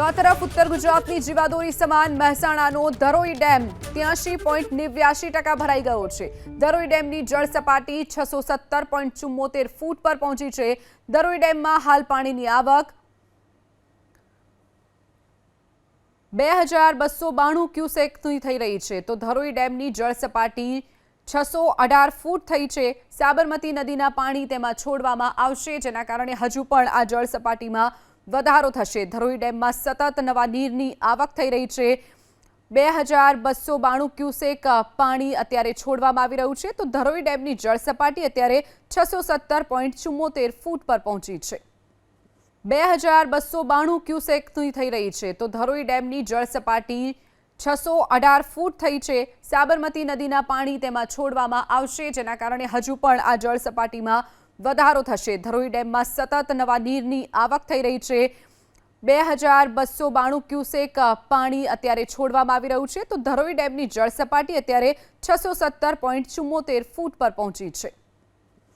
તો આ તરફ ઉત્તર ગુજરાતની જીવાદોરી સમાન મહેસાણાનો ધરોઈ ડેમ ત્યાંશી પોઈન્ટ નેવ્યાશી ટકા ભરાઈ ગયો છે. ધરોઈ ડેમની જળ સપાટી છસો સત્તર પોઈન્ટ ચુમ્મોતેર ફૂટ પર પહોંચી છે. ધરોઈ ડેમમાં હાલ પાણીની આવક બે હજાર બસો બાણું ક્યુસેકની થઈ રહી છે. તો ધરોઈ ડેમની જળ સપાટી છસો અઢાર ફૂટ થઈ છે. સાબરમતી નદીના પાણી તેમાં છોડવામાં આવશે, જેના કારણે હજુ પણ આ જળ સપાટીમાં વધારો થશે. ધરોઈ ડેમમાં સતત નવા નીરની આવક થઈ રહી છે. બે હજાર બસો બાણું ક્યુસેક પાણી અત્યારે છોડવામાં આવી રહ્યું છે. તો ધરોઈ ડેમની જળ સપાટી અત્યારે છસો સત્તર પોઈન્ટ ચુમ્મોતેર ફૂટ પર પહોંચી છે. બે હજાર બસો બાણું ક્યુસેકની થઈ રહી છે. તો ધરોઈ ડેમની જળ સપાટી છસો અઢાર ફૂટ થઈ છે. સાબરમતી નદીના પાણી તેમાં છોડવામાં આવશે. જેના કારણે હજુ પણ આ જળ સપાટીમાં વધારો થશે. ધરોઈ ડેમમાં સતત નવા નીરની આવક થઈ રહી છે. બે હજાર બસો બાણું ક્યુસેક પાણી અત્યારે છોડવામાં આવી રહ્યું છે. તો ધરોઈ ડેમની જળસપાટી અત્યારે છસો સત્તર પોઈન્ટ ચુમ્મોતેર ફૂટ પર પહોંચી છે.